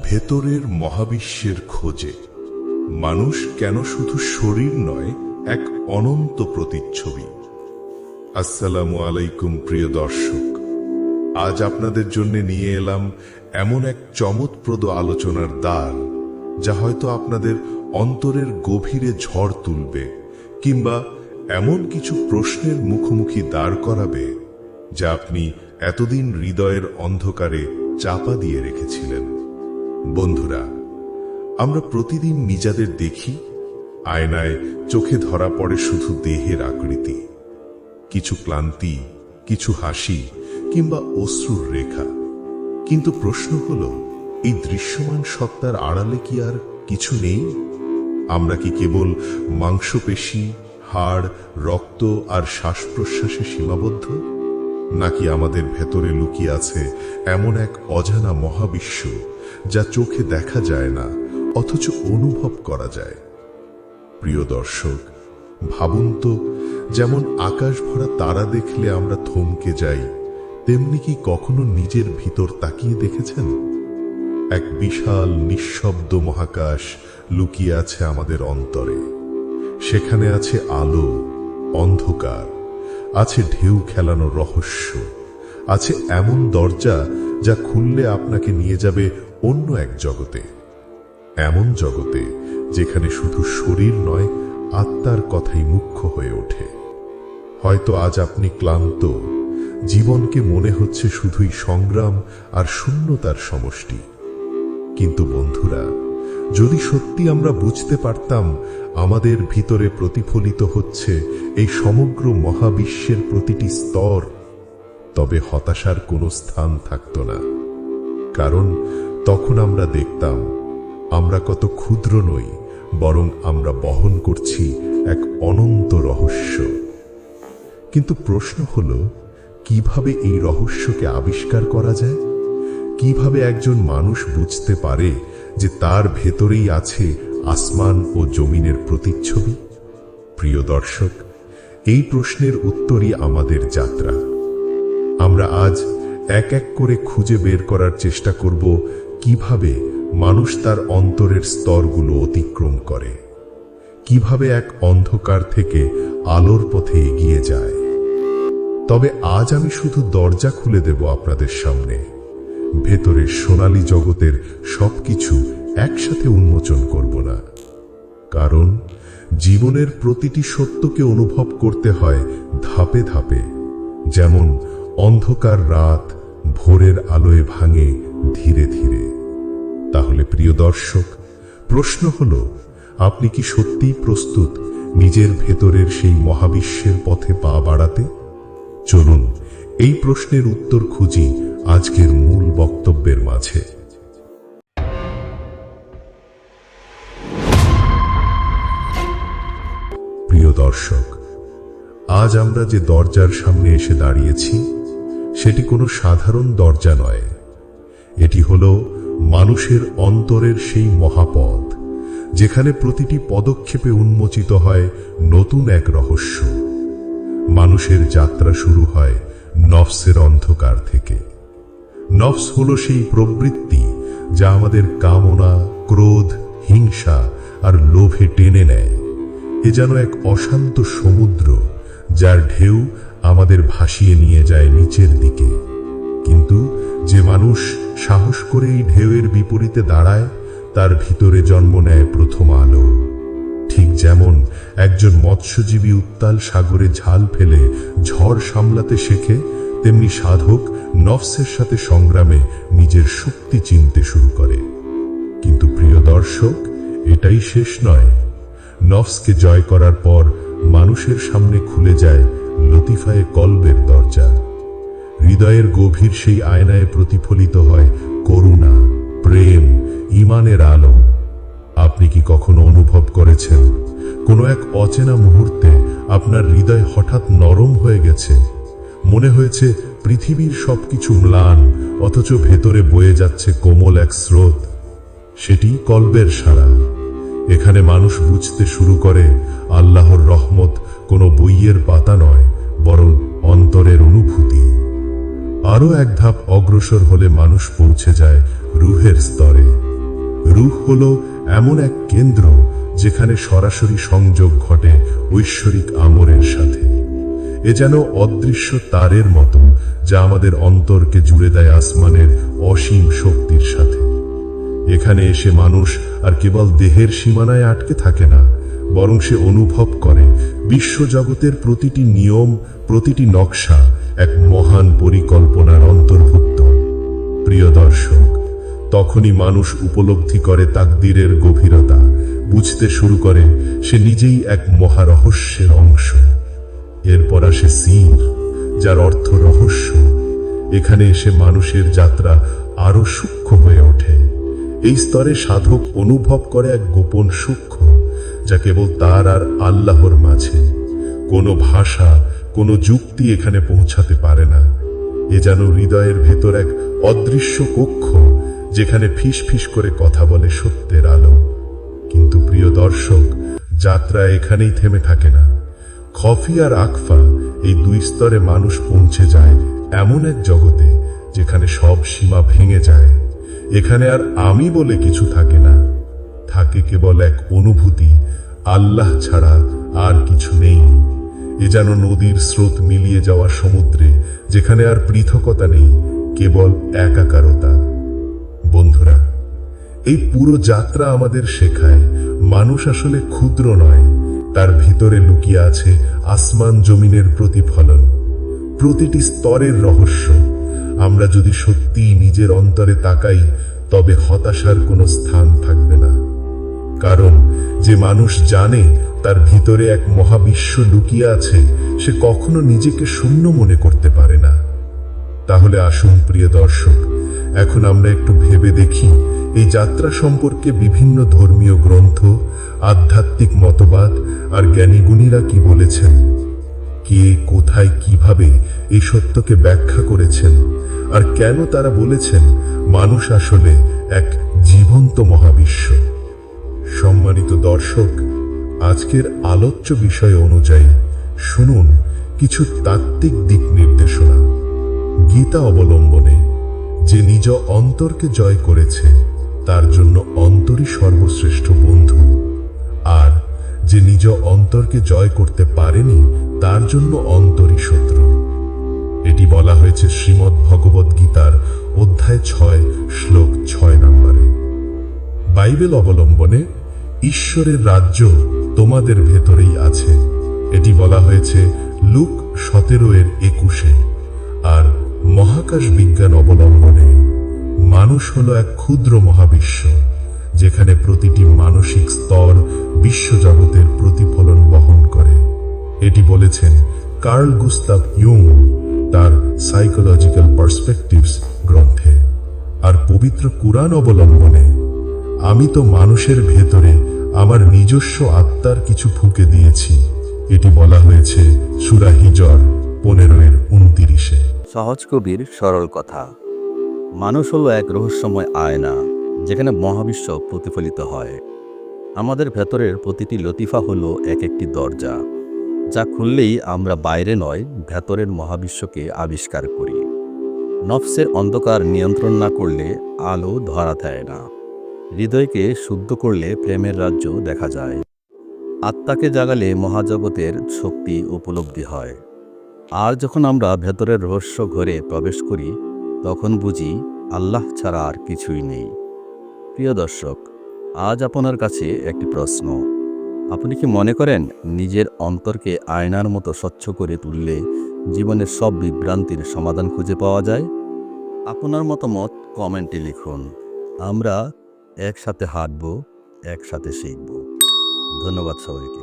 ভেতরের মহাবিশ্বের খোঁজে। মানুষ কেন শুধু শরীর নয়, এক অনন্ত প্রতিচ্ছবি। আসসালামু আলাইকুম, প্রিয় দর্শক। আজ আপনাদের জন্য নিয়ে এলাম এমন এক চমৎপ্রদ আলোচনার দ্বার, যা হয়তো আপনাদের অন্তরের গভীরে ঝড় তুলবে, কিংবা এমন কিছু প্রশ্নের মুখোমুখি দাঁড় করাবে, যা আপনি এতদিন হৃদয়ের অন্ধকারে চাপা দিয়ে রেখেছিলেন। বন্ধুরা, আমরা প্রতিদিন নিজাদের দেখি, আয়নায় চোখে ধরা পড়ে শুধু দেহের আকৃতি। কিছু ক্লান্তি, কিছু হাসি কিংবা অশ্রুর রেখা। কিন্তু প্রশ্ন হল, এই দৃশ্যমান সত্তার আড়ালে কি আর কিছু নেই? আমরা কি কেবল মাংসপেশি, হাড়, রক্ত আর শ্বাস প্রশ্বাসে সীমাবদ্ধ? নাকি আমাদের ভেতরে লুকিয়ে আছে এমন এক অজানা মহাবিশ্ব যা চোখে দেখা যায় না, অথচ অনুভব করা যায়। প্রিয় দর্শক, ভাবুন তো, যেমন আকাশ ভরা তারা দেখলে আমরা থমকে যাই, তেমনি কি কখনো নিজের ভিতর তাকিয়ে দেখেছেন? এক বিশাল নিঃশব্দ মহাকাশ লুকিয়ে আছে আমাদের অন্তরে। সেখানে আছে আলো, অন্ধকার, আছে ঢেউ খেলানো রহস্য, আছে এমন দরজা যা খুললে আপনাকে নিয়ে যাবে অন্য এক জগতে। এমন জগতে যেখানে শুধু শরীর নয়, আত্মার কথাই মুখ্য হয়ে ওঠে। হয়তো আজ আপনি ক্লান্ত, জীবনকে মনে হচ্ছে শুধুই সংগ্রাম আর শূন্যতার সমষ্টি। কিন্তু বন্ধুরা, যদি সত্যি আমরা বুঝতে পারতাম, আমাদের ভিতরে প্রতিফলিত হচ্ছে এই সমগ্র মহাবিশ্বের প্রতিটি স্তর। তবে হতাশার কোনো স্থান থাকত না। কারণ তখন আমরা দেখতাম, আমরা কত ক্ষুদ্র নই, বরং আমরা বহন করছি এক অনন্ত রহস্য। কিন্তু প্রশ্ন হল, কীভাবে এই রহস্যকে আবিষ্কার করা যায়? কীভাবে একজন মানুষ বুঝতে পারে যে তার ভেতরেই আছে আসমান ও জমিনের প্রতিচ্ছবি? প্রিয় দর্শক, এই প্রশ্নের উত্তরই আমাদের যাত্রা। আমরা আজ এক এক করে খুঁজে বের করার চেষ্টা করব কীভাবে মানুষ তার অন্তরের স্তরগুলো অতিক্রম করে। কীভাবে এক অন্ধকার থেকে আলোর পথে এগিয়ে যায়। তবে আজ আমি শুধু দরজা খুলে দেব আপনাদের সামনে। ভেতরের সোনালি জগতের সবকিছু একসাথে উন্মোচন করব না। কারণ জীবনের প্রতিটি সত্যকে অনুভব করতে হয় ধাপে ধাপে। যেমন অন্ধকার রাত ভোরের আলোয় ভাঙে ধীরে ধীরে। তাহলে প্রিয় দর্শক, প্রশ্ন হল, আপনি কি সত্যিই প্রস্তুত নিজের ভেতরের সেই মহাবিশ্বের পথে পা বাড়াতে? চলুন, এই প্রশ্নের উত্তর খুঁজি আজকের মূল বক্তব্যের মাঝে। প্রিয় দর্শক, আজ আমরা যে দরজার সামনে এসে দাঁড়িয়েছি সেটি কোনো সাধারণ দরজা নয়। এটি হল মানুষের অন্তরের সেই মহাপথ, যেখানে প্রতিটি পদক্ষেপে উন্মোচিত হয় নতুন এক রহস্য। মানুষের যাত্রা শুরু হয় নফসের অন্ধকার থেকে। নফস হল সেই প্রবৃত্তি যা আমাদের কামনা, ক্রোধ, হিংসা আর লোভে টেনে নেয়। এ যেন এক অশান্ত সমুদ্র, যার ঢেউ আমাদের ভাসিয়ে নিয়ে যায় নিচের দিকে। কিন্তু যে মানুষ সাহস করে এই ঢেউয়ের বিপরীতে দাঁড়ায়, তার ভিতরে জন্ম নেয় প্রথম আলো। ঠিক যেমন একজন মৎস্যজীবী উত্তাল সাগরে ঝাল ফেলে ঝড় সামলাতে শেখে, তেমনি সাধক নফসের সাথে সংগ্রামে নিজের শক্তি চিনতে শুরু করে। কিন্তু প্রিয় দর্শক, এটাই শেষ নয়। নফসকে জয় করার পর মানুষের সামনে খুলে যায় লতিফায়ে কলবের দরজা। হৃদয়ের গভীর সেই আয়নায় প্রতিফলিত হয় করুণা, প্রেম ইমানের আলো। আপনি কি কখনো অনুভব করেছেন? কোনো এক অচেনা মুহূর্তে আপনার হৃদয় হঠাৎ নরম হয়ে গেছে। মনে হয়েছে পৃথিবীর সবকিছু ম্লান, অথচ ভেতরে বয়ে যাচ্ছে কোমল এক স্রোত। সেটি কলবের সারা এখানে মানুষ বুঝতে শুরু করে, আল্লাহর রহমত কোনো বইয়ের পাতা নয়। বরং অন্তরের অনুভূতি। আরও এক ধাপ অগ্রসর হলে মানুষ পৌঁছে যায় রুহের স্তরে। রুহ হল এমন এক কেন্দ্র যেখানে সরাসরি সংযোগ ঘটে ঐশ্বরিক আমরের সাথে। এ যেন অদৃশ্য তারের মতো যা আমাদের অন্তরকে জুড়ে দেয় আসমানের অসীম শক্তির সাথে। এখানে এসে মানুষ আর কেবল দেহের সীমানায় আটকে থাকে না বরং সে অনুভব করে। বিশ্বজগতের প্রতিটি নিয়ম, প্রতিটি নকশা এক মহান পরিকল্পনার অন্তর্ভুক্ত। প্রিয় দর্শক, তখনই মানুষ উপলব্ধি করে তাকদীরের গভীরতা। বুঝতে শুরু করে সে নিজেই এক মহারহস্যের অংশ। এরপর আসে সির যার অর্থ রহস্য। এখানে এসে মানুষের যাত্রা আরও সূক্ষ্ম হয়ে ওঠে। এই স্তরে সাধক অনুভব করে এক গোপন সূক্ষ্ম। যা কেবল তার আর আল্লাহর মাঝে। কোনো ভাষা, কোনো যুক্তি এখানে পৌঁছাতে পারে না। এ যেন হৃদয়ের ভেতর এক অদৃশ্য কক্ষ, যেখানে ফিস ফিস করে কথা বলে সত্যের আলো। কিন্তু প্রিয় দর্শক, যাত্রা এখানেই থেমে থাকে না। খফি আর আকফা এই দুই স্তরে মানুষ পৌঁছে যায় এমন এক জগতে যেখানে সব সীমা ভেঙে যায়। এখানে আর আমি বলে কিছু থাকে না। থাকে কেবল এক অনুভূতি, আল্লাহ ছাড়া আর কিছু নেই। এ যেন নদীর স্রোত মিলিয়ে যাওয়া সমুদ্রে, যেখানে আর পৃথকতা নেই, কেবল একাকারতা। বন্ধুরা, এই পুরো যাত্রা আমাদের শেখায়, মানুষ আসলে ক্ষুদ্র নয়, তার ভিতরে লুকিয়ে আছে আসমান জমিনের প্রতিফলন। প্রতিটি স্তরের রহস্য। আমরা যদি সত্যি নিজের অন্তরে তাকাই, তবে হতাশার কোনো স্থান থাকবে না। কারণ, যে মানুষ জানে তার ভিতরে এক মহাবিশ্ব লুকিয়ে আছে, সে কখনো নিজেকে শূন্য মনে করতে পারে না। তাহলে আসুন প্রিয় দর্শক, এখন আমরা একটু ভেবে দেখি এই যাত্রা সম্পর্কে বিভিন্ন ধর্মীয় গ্রন্থ, আধ্যাত্মিক মতবাদ আর জ্ঞানীগুণীরা কি বলেছেন? কে, কোথায়, কীভাবে এই সত্যকে ব্যাখ্যা করেছেন? আর কেন তারা বলেছেন, মানুষ আসলে এক জীবন্ত মহাবিশ্ব? সম্মানিত দর্শক, আজকের আলোচ্য বিষয় অনুযায়ী শুনুন কিছু তাত্ত্বিক দিক নির্দেশনা। গীতা অবলম্বনে যে নিজ অন্তরকে জয় করেছে, তার জন্য অন্তরই সর্বশ্রেষ্ঠ বন্ধু। আর যে নিজ অন্তরকে জয় করতে পারেনি, তার জন্য অন্তরই শত্রু। এটি বলা হয়েছে শ্রীমদ্ ভগবদ গীতার অধ্যায় ছয়, শ্লোক ছয় নম্বরে। বাইবেল অবলম্বনে ঈশ্বরের রাজ্য তোমাদের ভেতরেই আছে। এটি বলা হয়েছে লুক সতেরো এর একুশে। আর মহাকাশ বিজ্ঞান অবলম্বনে মানুষ হলো এক ক্ষুদ্র মহাবিশ্ব, যেখানে প্রতিটি মানসিক স্তর বিশ্বজগতের প্রতিফলন বহন করে। এটি বলেছেন কার্ল গুস্তাভ ইউং তার সাইকোলজিক্যাল পার্সপেক্টিভস গ্রন্থে। আর পবিত্র কুরআন অবলম্বনে, আমি তো মানুষের ভেতরে আমার নিজস্ব আত্মার কিছু ফুঁকে দিয়েছি। এটি বলা হয়েছে সুরা হিজর পনেরো এর উনতিরিশে। সহজ কবির সরল কথা। মানুষ হলো এক রহস্যময় আয়না, যেখানে মহাবিশ্ব প্রতিফলিত হয়। আমাদের ভেতরের প্রতিটি লতিফা হলো এক একটি দরজা, যা খুললেই আমরা বাইরে নয়, ভেতরের মহাবিশ্বকে আবিষ্কার করি। নফসের অন্ধকার নিয়ন্ত্রণ না করলে আলো ধরা দেয় না। হৃদয়কে শুদ্ধ করলে প্রেমের রাজ্য দেখা যায়। আত্মাকে জাগালে মহাজগতের শক্তি উপলব্ধি হয়। আর যখন আমরা ভেতরের রহস্য ঘরে প্রবেশ করি, তখন বুঝি আল্লাহ ছাড়া আর কিছুই নেই। প্রিয় দর্শক, আজ আপনার কাছে একটি প্রশ্ন। আপনি কি মনে করেন নিজের অন্তরকে আয়নার মতো স্বচ্ছ করে তুললে জীবনের সব বিভ্রান্তির সমাধান খুঁজে পাওয়া যায়? আপনার মতামত কমেন্টে লিখুন। আমরা একসাথে হাঁটব একসাথে শিখব। ধন্যবাদ সবাইকে।